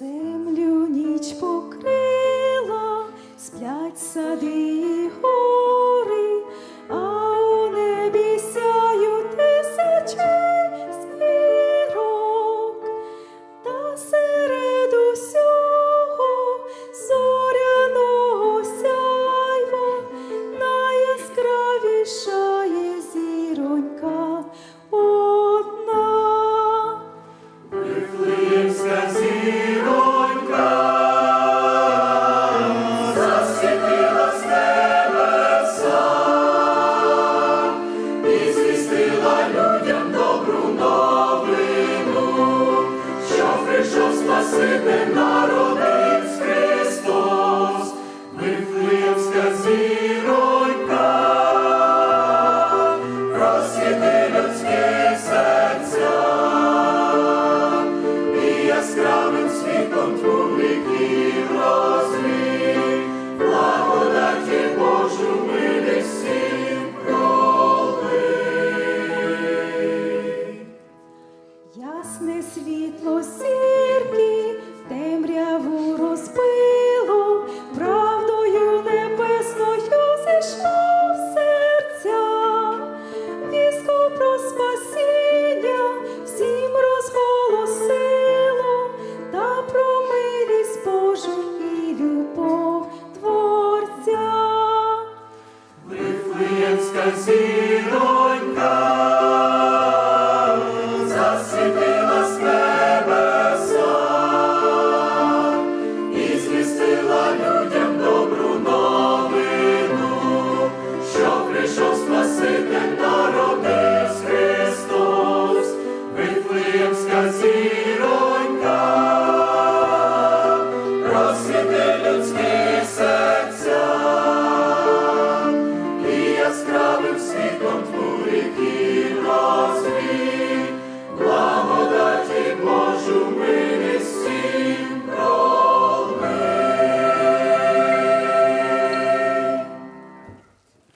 Землю ніч покрила, сплять сади. спасити народи. Ясне світло сірки, темряву розпило, правдою небесною зійшло в серця, віску про спасіння всім розголосило, та про милість Божу і любов Творця. Вифлеємська зірка we don't.